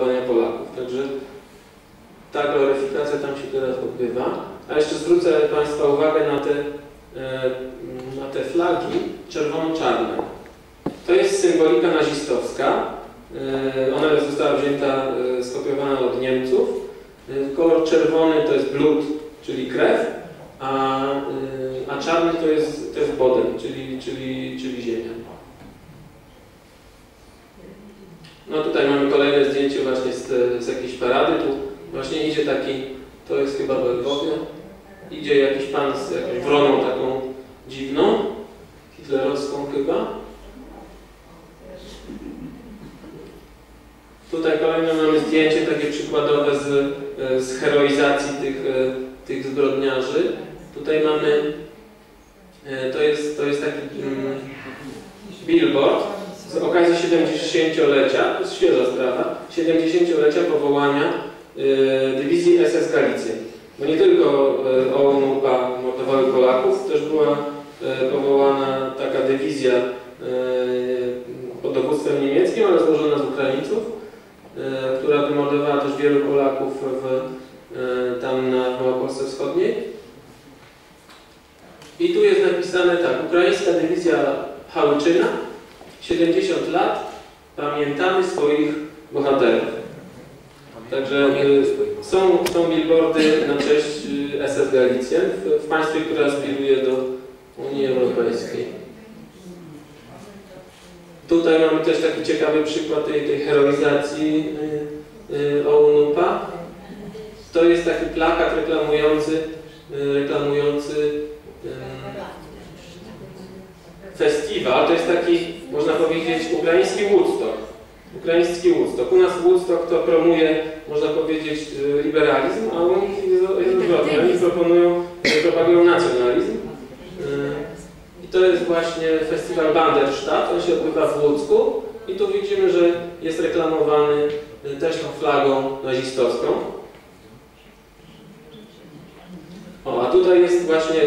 Polaków. Także ta gloryfikacja tam się teraz odbywa. A jeszcze zwrócę Państwa uwagę na te, e, na te flagi czerwono-czarne. To jest symbolika nazistowska. E, ona została wzięta, e, skopiowana od Niemców. Kolor czerwony to jest blut, czyli krew, a, a czarny to jest, to jest boden, czyli, czyli, czyli ziemia. No tutaj mamy kolejne zdjęcie właśnie z, z jakiejś parady. Tu właśnie idzie taki, to jest chyba w idzie jakiś pan z jakąś wroną taką dziwną, hitlerowską chyba. Tutaj kolejne mamy zdjęcie takie przykładowe z, z heroizacji tych, tych zbrodniarzy. Tutaj mamy, to jest, to jest taki mm, billboard z okazji 70-lecia, to jest świeża sprawa, 70-lecia powołania dywizji SS Galicję. Bo nie tylko OUN-UPA mordowały Polaków, też była powołana taka dywizja pod dowództwem niemieckim, ale złożona z Ukraińców, która wymordowała też wielu Polaków w, tam na Małopolsce Wschodniej. I tu jest napisane tak, Ukraińska Dywizja Hałyczyna, 70 lat, pamiętamy swoich bohaterów. Także są, są billboardy na cześć SS Galicjan w, w państwie, które aspiruje do Unii Europejskiej. Tutaj mamy też taki ciekawy przykład tej, tej heroizacji OUN-UPA. To jest taki plakat reklamujący, reklamujący festiwal. To jest taki, można powiedzieć, ukraiński Woodstock. Ukraiński Woodstock. U nas Woodstock to promuje, można powiedzieć, liberalizm, a u nich jest odwrotnie. Oni proponują, propagują nacjonalizm. I to jest właśnie festiwal Banderstadt. On się odbywa w Łódzku. I tu widzimy, że jest reklamowany też tą flagą nazistowską. O, a tutaj jest właśnie,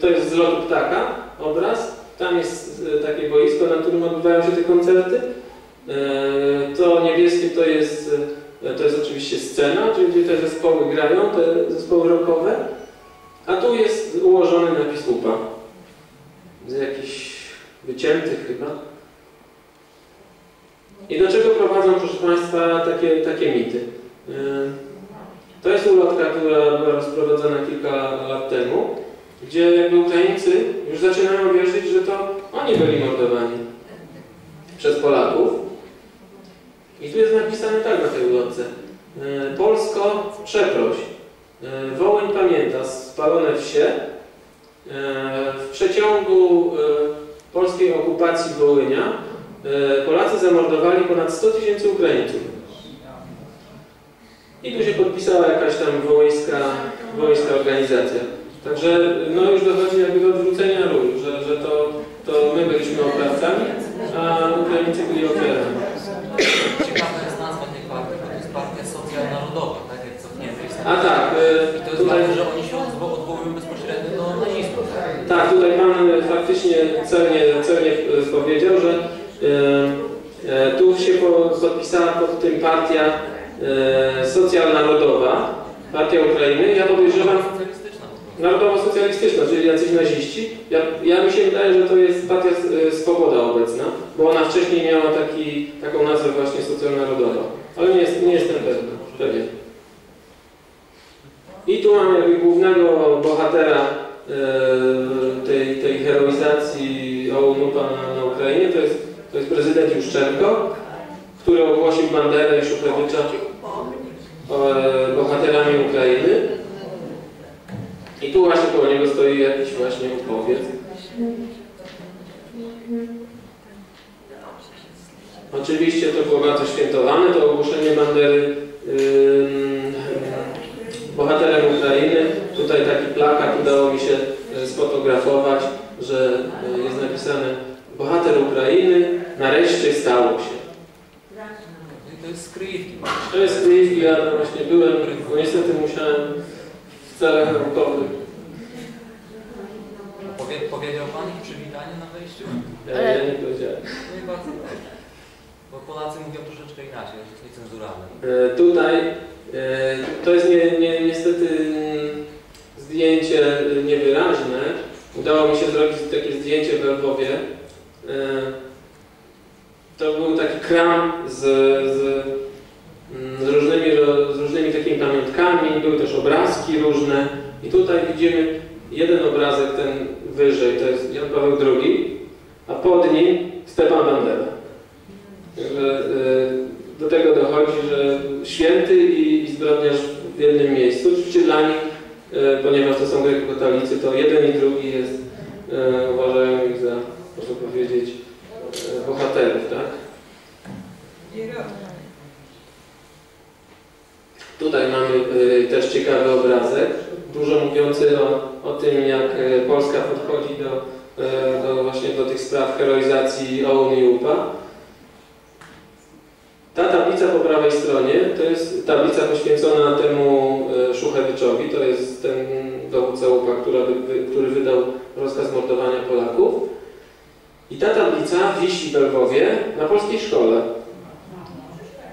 to jest z lotu ptaka obraz. Tam jest takie boisko, na którym odbywają się te koncerty. To niebieskie to jest, to jest oczywiście scena, czyli gdzie te zespoły grają, te zespoły rockowe. A tu jest ułożony napis UPA. Z jakichś wyciętych chyba. I do czego prowadzą, proszę Państwa, takie, takie mity? To jest ulotka, która była rozprowadzona kilka lat temu, gdzie jakby Ukraińcy już zaczynają wierzyć, że to oni byli mordowani przez Polaków. I tu jest napisane tak na tej ulotce. Polsko, przeproś. Wołyń pamięta spalone wsie. W przeciągu polskiej okupacji Wołynia Polacy zamordowali ponad 100 tysięcy Ukraińców. I tu się podpisała jakaś tam wołyńska, wołyńska organizacja. Także no już dochodzi jakby do odwrócenia ról, że, że to, to my byliśmy oprawcami, a Ukraińcy byli ofiarami. Ciekawa jest nazwa tej partii, bo to jest partia socjalnarodowa, tak jak cofniemy. A tak, I to jest tutaj... ważne, że oni się odwołują bezpośrednio do nazistów. Tak, tutaj Pan faktycznie celnie, celnie powiedział, że e, e, tu się podpisała pod tym partia e, socjalnarodowa, partia Ukrainy. Ja podejrzewam, Narodowo-socjalistyczna, czyli jacyś naziści. Ja, ja mi się wydaje, że to jest partia Swoboda obecna, bo ona wcześniej miała taki, taką nazwę właśnie socjalnarodowa. Ale nie, jest, nie jestem pewien. I tu mamy głównego bohatera e, tej, tej heroizacji OUN-UPA na, na Ukrainie. To jest, to jest prezydent Juszczenko, który ogłosił Banderę i Szukrewicza e, bohaterami Ukrainy. I tu właśnie koło niego stoi jakiś właśnie upowiec. Oczywiście to było bardzo świętowane, to ogłoszenie bandery yy, bohaterem Ukrainy. Tutaj taki plakat udało mi się sfotografować, że jest napisane bohater Ukrainy, nareszcie stało się. To jest skryjówki. To jest skryjówki, ja właśnie byłem, bo niestety musiałem w celach naukowych. Powie, powiedział Pan ich przywitanie na wejściu? Ja, ja nie powiedziałem. No i bardzo dobrze. Bo Polacy mówią troszeczkę inaczej, niecenzuralne. E, Tutaj e, to jest nie, nie, niestety mm, zdjęcie niewyraźne. Udało mi się zrobić takie zdjęcie w Lwowie. E, To był taki kram z, z, z, różnymi, z różnymi takimi pamiątkami, były też obrazki różne. I tutaj widzimy jeden obrazek, ten wyżej, to jest Jan Paweł II, a pod nim Stepan Bandera. Także y, do tego dochodzi, że święty i, i zbrodniarz w jednym miejscu. Oczywiście dla nich, y, ponieważ to są grekokatolicy, to jeden i drugi jest, y, uważają ich za, można powiedzieć, bohaterów, tak? Tutaj mamy y, też ciekawy obrazek, dużo mówiący o, o tym, jak y, Polska podchodzi do, y, do właśnie do tych spraw heroizacji OUN i UPA. Ta tablica po prawej stronie to jest tablica poświęcona temu Szuchewiczowi, to jest ten dowódca UPA, wy, który wydał rozkaz mordowania Polaków. I ta tablica wisi w Lwowie na polskiej szkole.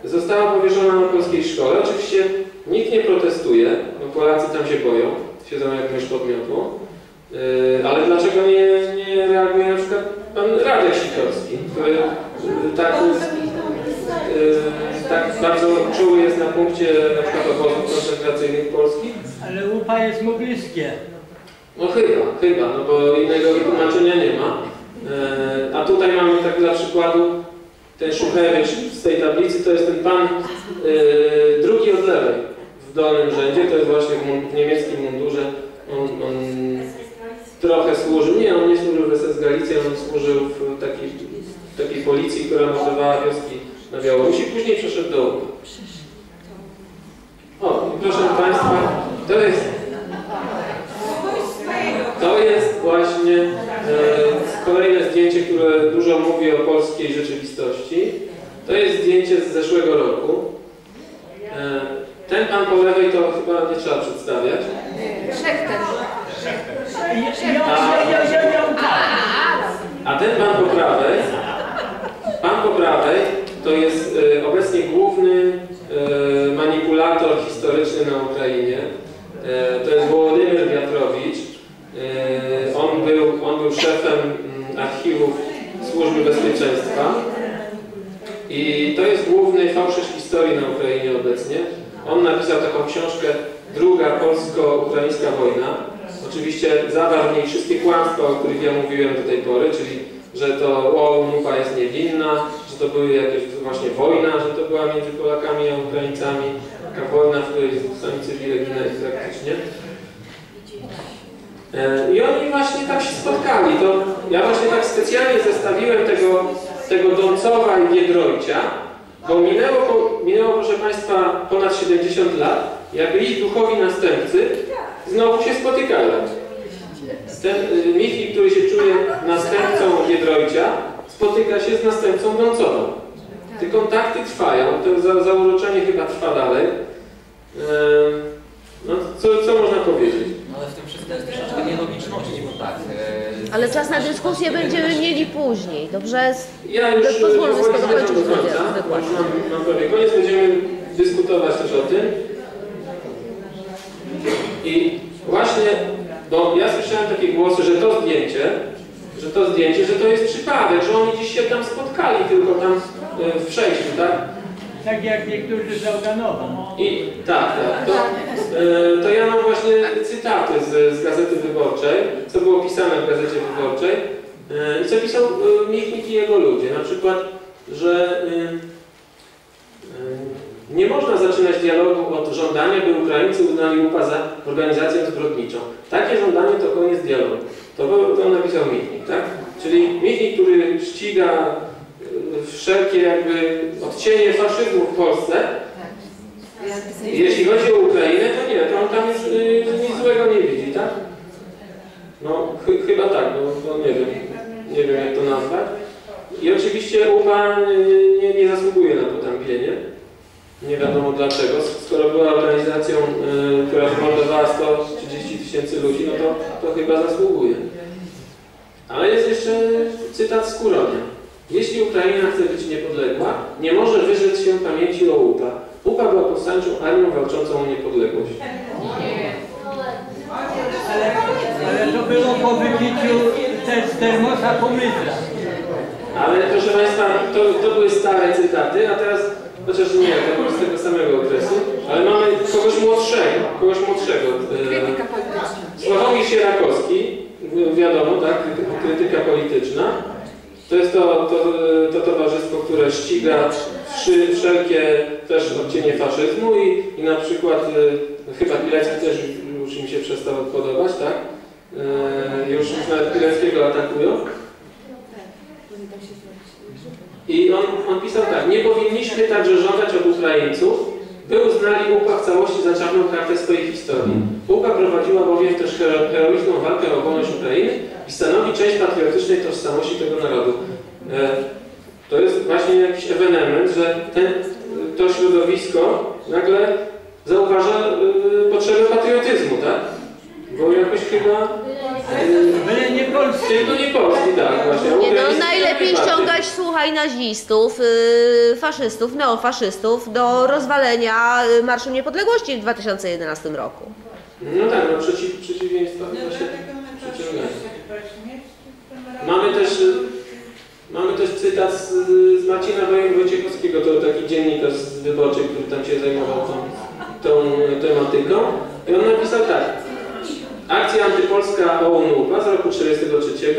Została powieszona na polskiej szkole. Oczywiście nikt nie protestuje, bo Polacy tam się boją, siedzą jak mysz pod miotłą. Yy, ale dlaczego nie, nie reaguje na przykład pan Radek Sikorski, który yy, tak Yy, tak bardzo czuły jest na punkcie na przykład obozów koncentracyjnych polskich? Ale UPA jest mu bliskie. No chyba, chyba, no bo innego tłumaczenia nie ma. A tutaj mamy tak dla przykładu ten z tej tablicy, to jest ten pan yy, drugi od lewej w dolnym rzędzie, to jest właśnie w, w niemieckim mundurze. On, on trochę służył, nie, on nie służył w SS Galicji, on służył w takiej, w takiej policji, która mordowała wioski na Białorusi, później przeszedł do UPA. O, i proszę Państwa, to jest, to jest właśnie e, kolejne zdjęcie, które dużo mówi o polskiej rzeczywistości. To jest zdjęcie z zeszłego roku. E, ten pan po lewej to chyba nie trzeba przedstawiać. Ja, UPA. A ten pan po prawej, pan po prawej to jest e, obecnie główny e, manipulator historyczny na Ukrainie. E, to jest Wołodymyr Wiatrowicz. E, on, był, on był szefem mm, archiwów Służby Bezpieczeństwa. I to jest główny fałszerz historii na Ukrainie obecnie. On napisał taką książkę Druga polsko-ukraińska wojna. Oczywiście zawarł w niej wszystkie kłamstwa, o których ja mówiłem do tej pory, czyli że to UPA jest niewinna, że to były jakieś właśnie wojna, że to była między Polakami a Ukraińcami, taka wojna, w której sami cywile ginęli praktycznie. E, I oni właśnie tak się spotkali. To ja właśnie tak specjalnie zestawiłem tego, tego Doncowa i Biedroycia, bo minęło, minęło, proszę Państwa, ponad 70 lat, jak ich duchowi następcy znowu się spotykają. Ten y, Michi, który się czuje następcą Biedroycia, spotyka się z następcą Doncowa. Te kontakty trwają, to za, zauroczenie chyba trwa dalej. No, co, co można powiedzieć? Jest troszeczkę nielogiczności, bo tak. e, Ale czas na dyskusję będziemy mieli później, dobrze? Ja już powoli sobie zmierzam kończyć do końca. wykład. Wykład. Już mam, mam prawie koniec, będziemy dyskutować też o tym. I właśnie, bo ja słyszałem takie głosy, że to zdjęcie, że to zdjęcie, że to jest przypadek, że oni gdzieś się tam spotkali, tylko tam e, w przejściu, tak? Tak jak niektórzy z Auganowa. I tak, tak. To, e, to ja mam właśnie cytaty z, z Gazety Wyborczej, co było pisane w Gazecie Wyborczej e, i co pisał e, Michnik i jego ludzie. Na przykład, że nie można zaczynać dialogu od żądania, by Ukraińcy uznali UPA za organizację zbrodniczą. Takie żądanie to koniec dialogu. To, to napisał Michnik, tak? Czyli Michnik, który ściga wszelkie jakby odcienie faszyzmu w Polsce, jeśli chodzi o Ukrainę, to nie, on tam już y, nic złego nie widzi, tak? No, chy, chyba tak, no, no nie wiem, nie wiem jak to nazwać. I oczywiście UPA nie, nie zasługuje na potępienie. Nie wiadomo dlaczego. Skoro była organizacją, y, która wymordowała 130 tysięcy ludzi, no to, to chyba zasługuje. Ale jest jeszcze cytat z Kuronia. Jeśli Ukraina chce być niepodległa, nie może wyrzec się pamięci o UPA. UPA była powstańczą armią walczącą o niepodległość. Ale, ale to było po wypiciu też termosa pomysła. Ale proszę Państwa, to, to były stare cytaty, a teraz, chociaż nie, to było z tego samego okresu, ale mamy kogoś młodszego, kogoś młodszego. e, Krytyka polityczna. Sławomir Sierakowski, wi- wiadomo, tak, kryty- krytyka polityczna. To jest to, to, to towarzystwo, które ściga wszelkie też odcienie faszyzmu i, i na przykład y, chyba Pilecki też już im się przestał podobać, tak? Y, już, już nawet Pileckiego atakują. I on, on pisał tak, nie powinniśmy także żądać od Ukraińców, by uznali UPA w całości za czarną kartę swojej historii. UPA prowadziła bowiem też hero- heroiczną walkę o wolność Ukrainy i stanowi część patriotycznej tożsamości tego narodu. E, to jest właśnie jakiś ewenement, że ten, to środowisko nagle zauważa e, potrzebę patriotyzmu, tak? Bo jakoś chyba... Polscy. Tylko nie Polski, tak, właśnie. Nie no, najlepiej ściągać, słuchaj, nazistów, yy, faszystów, neofaszystów do rozwalenia y, Marszu Niepodległości w 2011 roku. No tak, no przeciw, przeciwieństwa chyba się przyciągają. Mamy też, y, mamy też cytat z, z Marcina Wojciechowskiego, to taki dziennikarz z Wyborczej, który tam się zajmował tą, tą tematyką. I on napisał tak. Akcja antypolska OUN-UPA z roku 1943,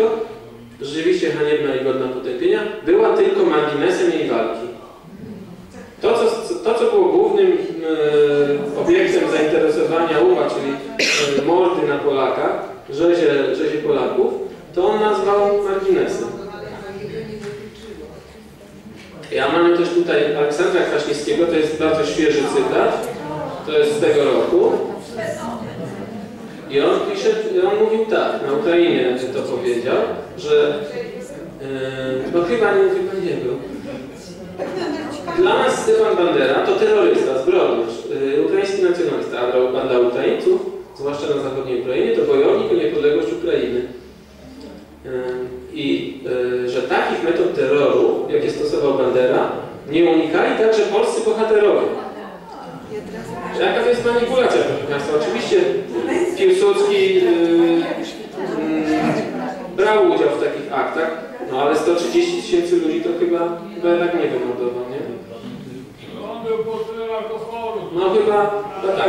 rzeczywiście haniebna i godna potępienia, była tylko marginesem jej walki. To, co, to, co było głównym e, obiektem zainteresowania UPA, czyli e, mordy na Polakach, rzezie, rzezie Polaków, to on nazwał marginesem. Ja mamy też tutaj Aleksandra Kwaśniewskiego, to jest bardzo świeży cytat, to jest z tego roku. I on pisze, on mówił tak, na Ukrainie to powiedział, że e, no chyba nie, chyba nie był. Dla nas Stefan Bandera to terrorysta, zbrodniarz, yy, ukraiński nacjonalista, a dla- Ukraińców, zwłaszcza na zachodniej Ukrainie, to bojownik o niepodległość Ukrainy. Yy, I yy, że takich metod terroru, jakie stosował Bandera, nie unikali także polscy bohaterowie. Jaka to jest manipulacja, proszę Państwa? Oczywiście Piłsudski yy, mm, brał udział w takich aktach, no ale 130 tysięcy ludzi to chyba, jednak nie wymordował, nie? No chyba, no tak.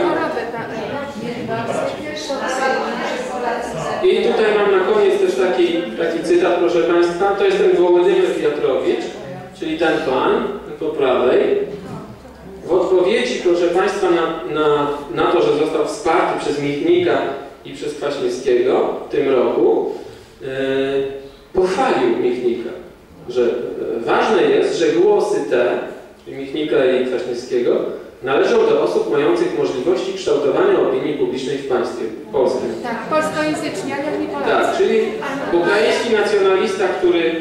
I tutaj mam na koniec też taki, taki cytat, proszę Państwa. To jest ten Wołodymyr Piotrowicz, czyli ten pan po prawej. Odpowiedzi, proszę Państwa, na, na, na to, że został wsparty przez Michnika i przez Kwaśniewskiego w tym roku, yy, pochwalił Michnika, że e, ważne jest, że głosy te, Michnika i Kwaśniewskiego, należą do osób mających możliwości kształtowania opinii publicznej w państwie polskim. tak, polskojęzyczni, ale jak nie Polacy. Tak, czyli ukraiński nacjonalista, który,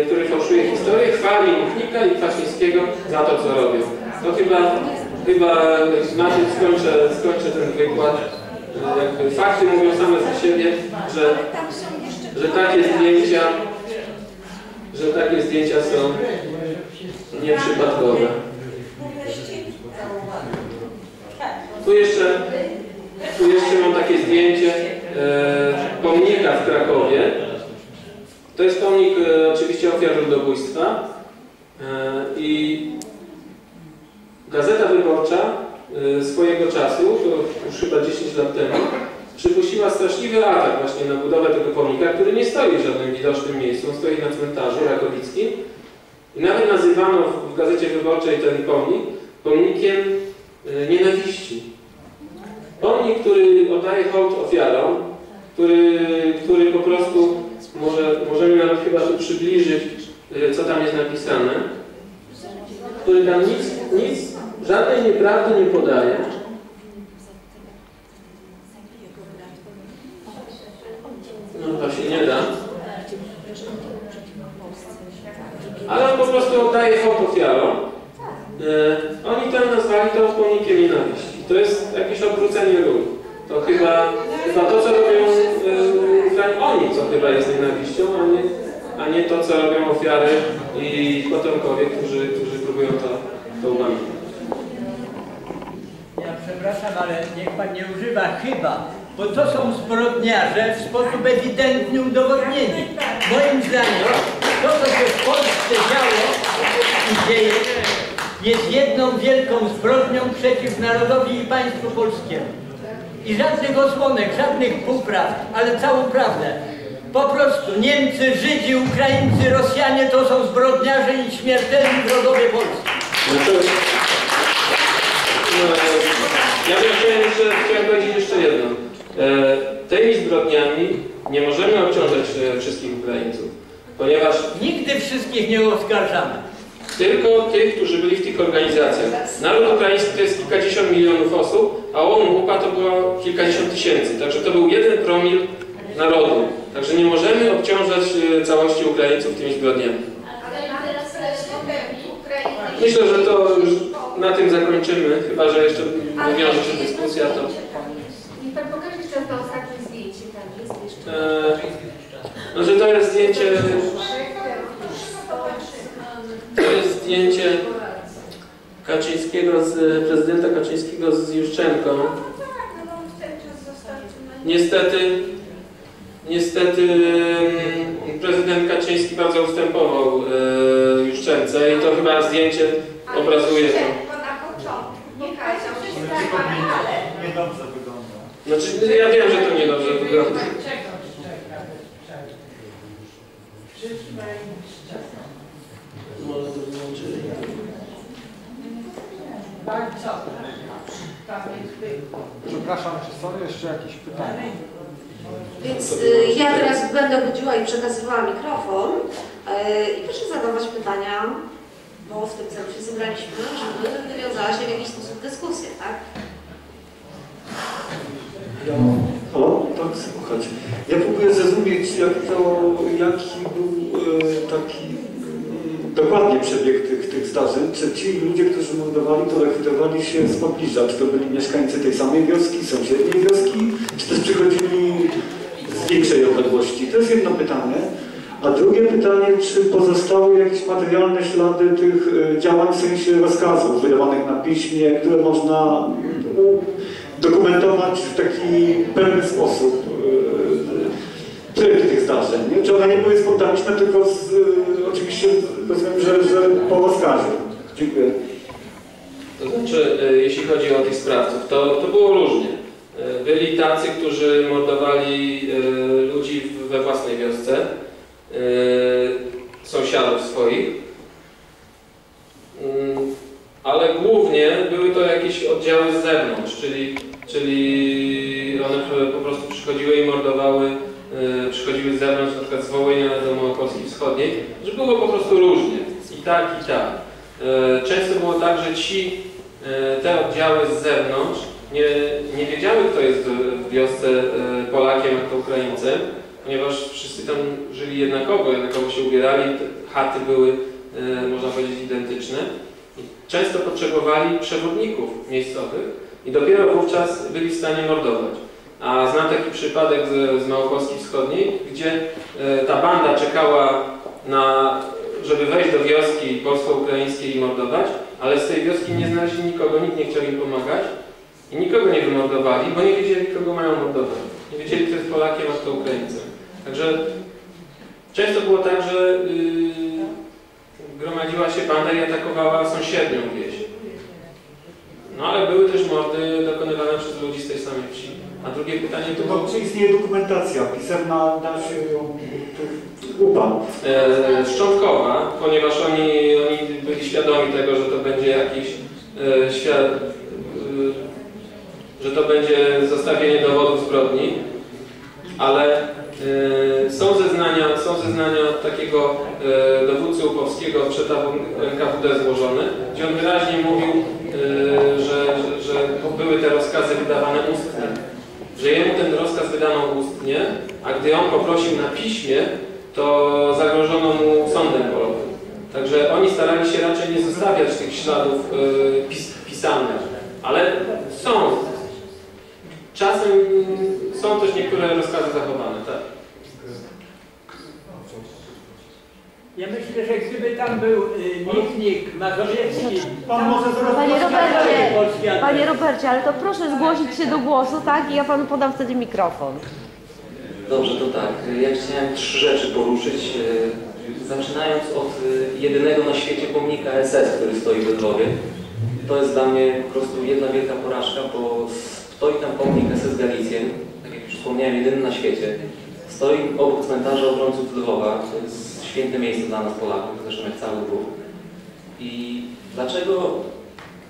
y, który fałszuje historię, chwali Michnika i Kwaśniewskiego za to, co robią. To chyba, chyba na tym skończę, skończę ten wykład. Y, Jakby fakty mówią same za siebie, że, że takie zdjęcia, że takie zdjęcia są nieprzypadkowe. Tu jeszcze, tu jeszcze mam takie zdjęcie e, pomnika w Krakowie. To jest pomnik e, oczywiście ofiar ludobójstwa e, i Gazeta Wyborcza e, swojego czasu, to już chyba 10 lat temu, przypuściła straszliwy atak właśnie na budowę tego pomnika, który nie stoi w żadnym widocznym miejscu, on stoi na cmentarzu rakowickim i nawet nazywano w- Gazecie Wyborczej ten pomnik pomnikiem e, nienawiści. Pomnik, który oddaje hołd ofiarom, który, który po prostu może, możemy nawet chyba tu przybliżyć, y, co tam jest napisane, który tam nic, nic, żadnej nieprawdy nie podaje. No to się nie da. Ale on po prostu oddaje hołd ofiarom. E, oni tam nazwali to pomnikiem nienawiści. To jest jakieś odwrócenie ról. To chyba, chyba to, co robią e, oni, co chyba jest nienawiścią, a nie, a nie to, co robią ofiary i potomkowie, którzy, którzy próbują to, to. Przepraszam, ale niech pan nie używa chyba, bo to są zbrodniarze w sposób ewidentnie udowodnieni. Moim zdaniem to, co się w Polsce działo i dzieje, jest jedną wielką zbrodnią przeciw narodowi i państwu polskiemu. I żadnych osłonek, żadnych półpraw, ale całą prawdę. Po prostu Niemcy, Żydzi, Ukraińcy, Rosjanie to są zbrodniarze i śmiertelni wrogowie Polski. Ja bym chciałem jeszcze, chciałem powiedzieć jeszcze jedno. E, tymi zbrodniami nie możemy obciążać e, wszystkich Ukraińców, ponieważ Nigdy wszystkich nie oskarżamy. tylko tych, którzy byli w tych organizacjach. Naród ukraiński to jest kilkadziesiąt milionów osób, a OUN UPA to było kilkadziesiąt tysięcy. Także to był jeden promil narodu. Także nie możemy obciążać e, całości Ukraińców tymi zbrodniami. Myślę, że to już na tym zakończymy, chyba że jeszcze nawiąże się dyskusja, to... Niech pan pokaże jeszcze to ostatnie zdjęcie, tam jest jeszcze. E, no, że to jest zdjęcie, to jest zdjęcie Kaczyńskiego, z, prezydenta Kaczyńskiego z Juszczenką. Niestety, niestety mm, prezydent Kaczyński bardzo ustępował e, Juszczence i to chyba zdjęcie obrazuje to. Niedobrze wygląda. Znaczy, ja wiem, że to niedobrze wygląda. Może to wyłączyli. Przepraszam, czy są jeszcze jakieś pytania? Więc y, ja teraz będę chodziła i przekazywała mikrofon y, i proszę zadawać pytania, bo w tym celu się zebraliśmy, żeby wywiązała się w jakiś sposób dyskusja, tak? Halo? Tak, słuchać. Ja próbuję zrozumieć, jak to, jaki był e, taki mm, dokładnie przebieg tych, tych zdarzeń. Czy ci ludzie, którzy mordowali, to rekrutowali się z pobliża? Czy to byli mieszkańcy tej samej wioski, sąsiedniej wioski? Czy też przychodzili z większej odległości? To jest jedno pytanie. A drugie pytanie, czy pozostały jakieś materialne ślady tych e, działań w sensie rozkazów wydawanych na piśmie, które można dokumentować w taki pewny sposób e, przebieg tych zdarzeń. Nie? Czy one nie były spontaniczne, tylko z, e, oczywiście rozumiem, że, że po rozkazie. Dziękuję. To znaczy, jeśli chodzi o tych sprawców, to, to było różnie. Byli tacy, którzy mordowali ludzi we własnej wiosce, e, sąsiadów swoich, Mm, ale głównie były to jakieś oddziały z zewnątrz, czyli, czyli one po- prostu przychodziły i mordowały, e, przychodziły z zewnątrz, na przykład z Wołynia do Małopolski Wschodniej, że było po prostu różnie, i tak, i tak. E, Często było tak, że ci, te oddziały z zewnątrz nie, nie wiedziały, kto jest w- wiosce Polakiem, a kto Ukraińcem, ponieważ wszyscy tam żyli jednakowo, jednakowo się ubierali, chaty były, e, można powiedzieć, identyczne. Często potrzebowali przewodników miejscowych i dopiero wówczas byli w stanie mordować. A znam taki przypadek z, z Małopolski Wschodniej, gdzie e, ta banda czekała na, żeby wejść do wioski polsko-ukraińskiej i mordować, ale z tej wioski nie znaleźli nikogo, nikt nie chciał im pomagać i nikogo nie wymordowali, bo nie wiedzieli, kogo mają mordować. Nie wiedzieli, kto jest Polakiem, a kto Ukraińcem. Także często było tak, że yy, gromadziła się banda i atakowała sąsiednią wieś. No ale były też mordy dokonywane przez ludzi z tej samej wsi. A drugie pytanie to było... Czy istnieje dokumentacja pisemna, da się ją tych UPA? e, szczątkowa, ponieważ oni, oni byli świadomi tego, że to będzie jakiś e, świat, e, że to będzie zostawienie dowodów zbrodni, ale e, są zeznania od takiego e, dowódcy upowskiego przetapu NKWD złożone, gdzie on wyraźnie mówił, e, że, że, że były te rozkazy wydawane ustnie że jemu ten rozkaz wydano ustnie, a gdy on poprosił na piśmie, to zagrożono mu sądem polowym. Także oni starali się raczej nie zostawiać tych śladów y, pis, pisanych, ale są. Czasem są też niektóre rozkazy zachowane, tak. Ja myślę, że gdyby tam był y, Michnik, Mazowiecki, Pan może Panie Robercie, panie Robercie, ale to proszę zgłosić się do głosu, tak? I ja panu podam wtedy mikrofon. Dobrze, to tak. Ja chciałem trzy rzeczy poruszyć. e, Zaczynając od e, jedynego na świecie pomnika SS, który stoi w Lwowie. To jest dla mnie po prostu jedna wielka porażka, bo stoi tam pomnik SS Galicjen, tak jak już wspomniałem, jedyny na świecie. Stoi obok cmentarza obrońców Lwowa. To jest święte miejsce dla nas Polaków, zresztą jak cały Lwów. I dlaczego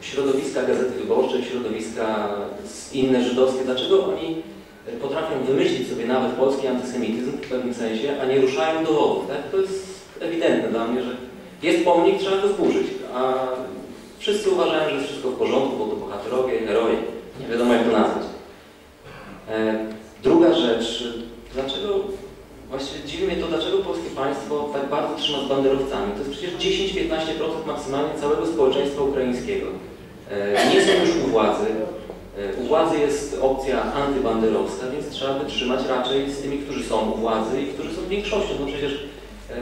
środowiska Gazety Wyborczej, środowiska inne żydowskie, dlaczego oni potrafią wymyślić sobie nawet polski antysemityzm w pewnym sensie, a nie ruszają dowodów. Tak? To jest ewidentne dla mnie, że jest pomnik, trzeba go zburzyć, a wszyscy uważają, że jest wszystko w porządku, bo to bohaterowie, heroje. Nie wiadomo jak to nazwać. E, druga rzecz, dlaczego, właściwie dziwi mnie to, dlaczego polskie państwo tak bardzo trzyma z banderowcami. To jest przecież 10-15% maksymalnie całego społeczeństwa ukraińskiego. E, nie są już u władzy, E, U władzy jest opcja antybanderowska, więc trzeba wytrzymać raczej z tymi, którzy są u władzy i którzy są większością. No przecież e,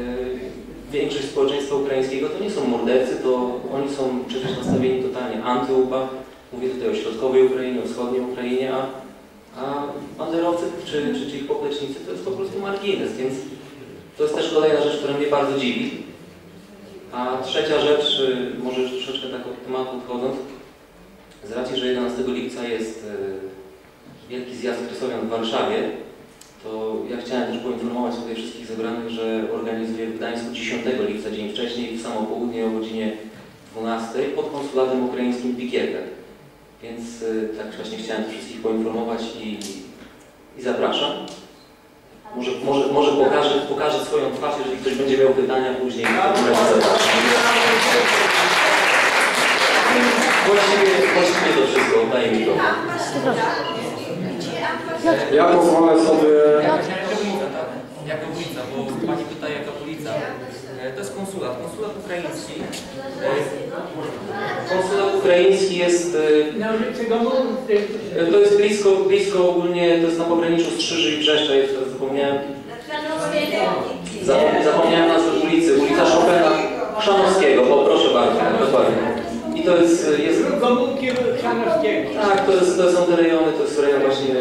większość społeczeństwa ukraińskiego to nie są mordercy, to oni są przecież nastawieni totalnie anty-UPA. Mówię tutaj o środkowej Ukrainie, o wschodniej Ukrainie, a, a czy, czy, czy ich poplecznicy to jest po prostu margines, więc to jest też kolejna rzecz, która mnie bardzo dziwi. A trzecia rzecz, y, może już troszeczkę tak od tematu odchodząc, z racji, że 11 lipca jest e, wielki zjazd Krysowian w Warszawie, to ja chciałem też poinformować tutaj wszystkich zebranych, że organizuję w Gdańsku 10 lipca, dzień wcześniej, w samo południe o godzinie 12 pod konsulatem ukraińskim pikietę. Więc e, tak właśnie chciałem wszystkich poinformować i, i zapraszam. Może, może, może pokażę, pokażę swoją twarz, jeżeli ktoś będzie miał pytania później. to. Właściwie, właściwie to wszystko, oddaję mikrofon. Ja pozwolę sobie... Tak? Jaka ulica, bo Pani pyta jaka ulica. E, To jest konsulat, konsulat ukraiński. E, Konsulat ukraiński jest, e, to jest blisko, blisko ogólnie, to jest na pograniczu Strzyży i Brzeszcza, jeszcze zapomniałem. Zapom- Zapomniałem nazwę ulicy, ulica Chopina Chrzanowskiego, o proszę bardzo, dokładnie. I to jest, jest Chrzanowskiego. Tak, to, jest, to są te rejony, to jest rejon właśnie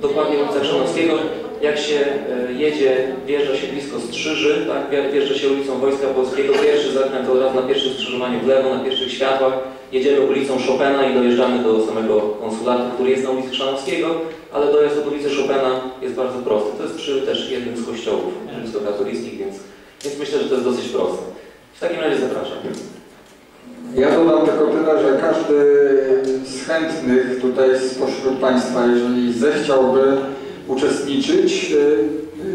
dokładnie ulica Krzanowskiego. Jak się e, jedzie, wjeżdża się blisko Strzyży, tak, wje- wjeżdża się ulicą Wojska Polskiego, pierwszy zakręt od razu na pierwszym skrzyżowaniu w lewo, na pierwszych światłach. Jedziemy ulicą Chopina i dojeżdżamy do samego konsulatu, który jest na ulicy Krzanowskiego, ale dojazd od ulicy Chopina jest bardzo prosty. To jest przy też jednym z kościołów rzymskokatolickich, więc, więc myślę, że to jest dosyć proste. W takim razie zapraszam. Ja dodam tylko tyle, że każdy z chętnych tutaj spośród Państwa, jeżeli zechciałby uczestniczyć y,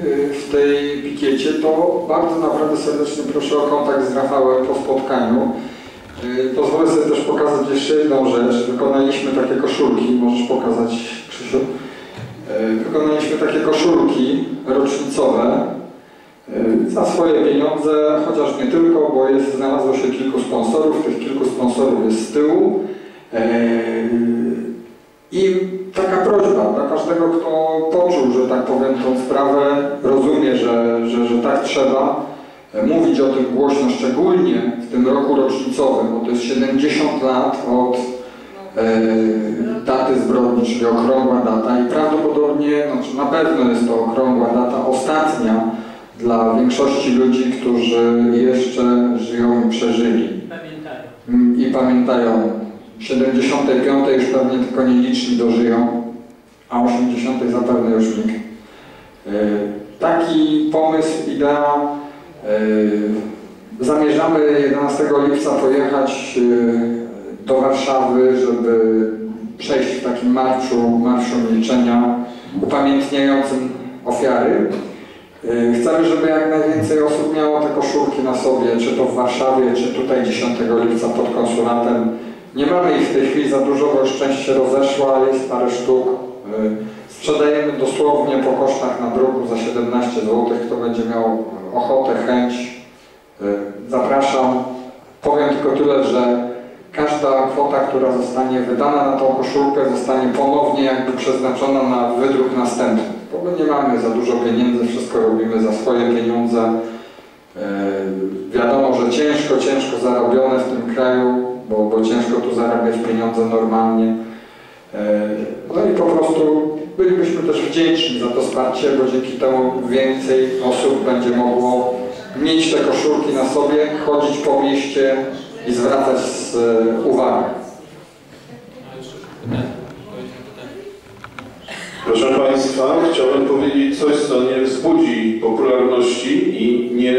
y, w tej pikiecie, to bardzo naprawdę serdecznie proszę o kontakt z Rafałem po spotkaniu. Y, Pozwolę sobie też pokazać jeszcze jedną rzecz. Wykonaliśmy takie koszulki, możesz pokazać Krzysiu. Wykonaliśmy takie koszulki rocznicowe za swoje pieniądze, chociaż nie tylko, bo jest, znalazło się kilku sponsorów, tych kilku sponsorów jest z tyłu. I taka prośba dla każdego, kto poczuł, że tak powiem, tą sprawę, rozumie, że, że, że tak trzeba, e, mówić o tym głośno, szczególnie w tym roku rocznicowym, bo to jest 70 lat od e, daty zbrodni, czyli okrągła data i prawdopodobnie, znaczy na pewno jest to okrągła data ostatnia dla większości ludzi, którzy jeszcze żyją i przeżyli Pamiętają. Mm, i pamiętają. 75 już pewnie tylko nieliczni dożyją, a 80 zapewne już nikt. E, Taki pomysł, idea. e, Zamierzamy 11 lipca pojechać e, do Warszawy, żeby przejść w takim marszu, marszu milczenia upamiętniającym ofiary. Chcemy, żeby jak najwięcej osób miało te koszulki na sobie, czy to w Warszawie, czy tutaj 10 lipca pod konsulatem. Nie mamy ich w tej chwili za dużo, bo już część się rozeszła, jest parę sztuk. Y, Sprzedajemy dosłownie po kosztach na druku za 17 zł. Kto będzie miał ochotę, chęć, y, zapraszam. Powiem tylko tyle, że każda kwota, która zostanie wydana na tą koszulkę, zostanie ponownie jakby przeznaczona na wydruk następny. Bo my nie mamy za dużo pieniędzy, wszystko robimy za swoje pieniądze. Wiadomo, że ciężko, ciężko zarobione w tym kraju, bo, bo ciężko tu zarabiać pieniądze normalnie. E, No i po prostu bylibyśmy też wdzięczni za to wsparcie, bo dzięki temu więcej osób będzie mogło mieć te koszulki na sobie, chodzić po mieście i zwracać e, uwagę. Proszę Państwa, chciałbym powiedzieć coś, co nie wzbudzi popularności i nie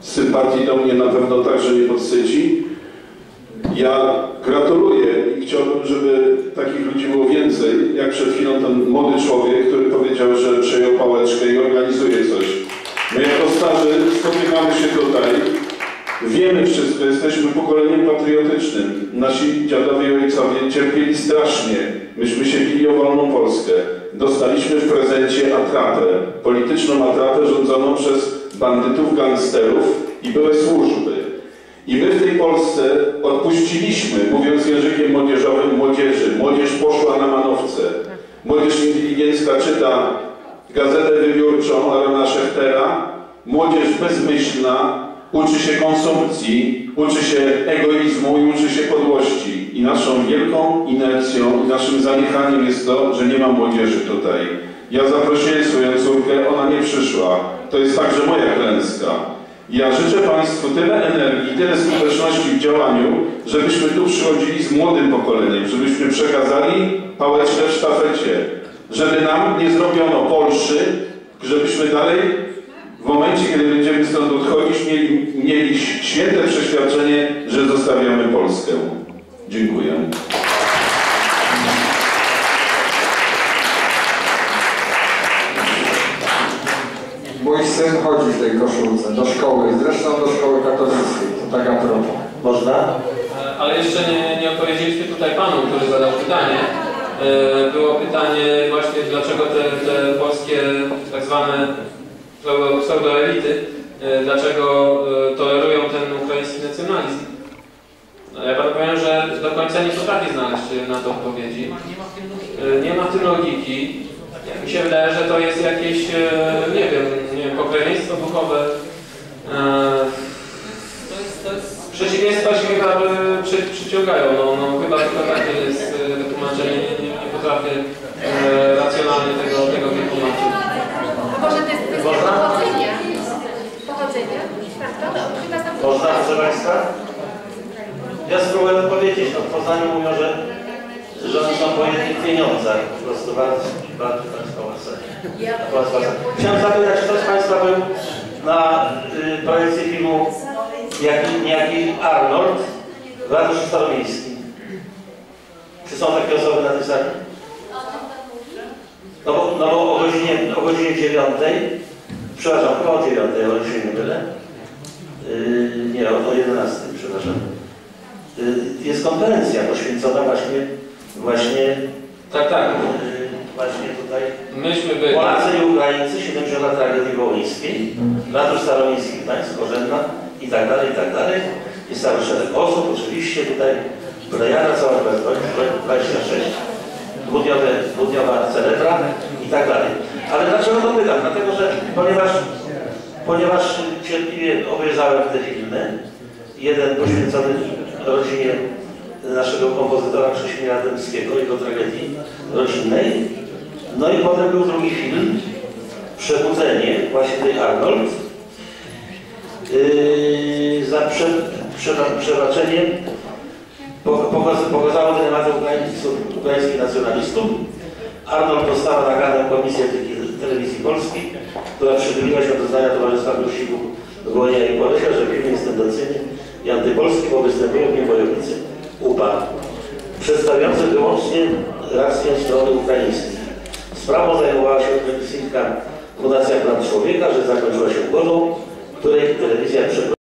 sympatii do mnie na pewno także nie podsyci. Ja gratuluję i chciałbym, żeby takich ludzi było więcej, jak przed chwilą ten młody człowiek, który powiedział, że przejął pałeczkę i organizuje coś. My jako starzy spotykamy się tutaj, wiemy wszystko, jesteśmy pokoleniem patriotycznym. Nasi dziadowie i ojcowie cierpieli strasznie. Myśmy się bili o wolną Polskę. Dostaliśmy w prezencie atrapę, polityczną atrapę rządzoną przez bandytów, gangsterów i były służby. I my w tej Polsce odpuściliśmy, mówiąc językiem młodzieżowym, młodzieży. Młodzież poszła na manowce. Młodzież inteligencka czyta gazetę wybiórczą Arona Szechtera. Młodzież bezmyślna uczy się konsumpcji, uczy się egoizmu i uczy się podłości. I naszą wielką inercją i naszym zaniechaniem jest to, że nie ma młodzieży tutaj. Ja zaprosiłem swoją córkę, ona nie przyszła. To jest także moja klęska. Ja życzę Państwu tyle energii, tyle skuteczności w działaniu, żebyśmy tu przychodzili z młodym pokoleniem, żebyśmy przekazali pałeczkę w sztafecie, żeby nam nie zrobiono Polszy, żebyśmy dalej w momencie, kiedy będziemy stąd odchodzić, mieli, mieli święte przeświadczenie, że zostawiamy Polskę. Dziękuję. Syn chodzi w tej koszulce do szkoły, zresztą do szkoły katolickiej, to tak a propos. Można? E, Ale jeszcze nie, nie odpowiedzieliśmy tutaj panu, który zadał pytanie. E, Było pytanie właśnie, dlaczego te, te polskie tak zwane pseudo- pseudoelity, e, dlaczego tolerują ten ukraiński nacjonalizm. No, Ja panu powiem, że do końca nie potrafię znaleźć na to odpowiedzi. Nie ma w tym logiki. Mi się wydaje, że to jest jakieś, e, nie wiem, nie wiem pokrewieństwo duchowe. E, Przeciwieństwa się chyba e, przy, przyciągają, no, no chyba tylko takie jest wytłumaczenie, nie, nie, nie potrafię e, racjonalnie tego, tego wytłumaczyć. A może to jest kwestia Można? pochodzenia? Pochodzenia? Tak, to, tam... Można, proszę Państwa? Ja spróbuję odpowiedzieć. No, w Poznaniu mówią, że, że one są po jednych pieniądzach. Po prostu bardzo, bardzo Państwa łaskawie. Chciałem zapytać, kto z Państwa był na y, projekcji filmu jaki, niejaki Arnold w Ratuszu Staromiejskim? Czy są takie osoby na tej sali? No bo, no bo o godzinie, o godzinie 9, przepraszam, chyba o 9, o się nie mylę. Yy, nie, o, o 11, przepraszam. Yy, jest konferencja poświęcona właśnie, właśnie, Tak, tak. Właśnie tutaj Myśmy byli. Polacy i Ukraińcy, 70 lat tragedii wołyńskiej, Ratusz Staromiejski, Gdańsk, Korzenna i tak dalej, i tak dalej. Jest cały szereg osób, oczywiście tutaj plejada cała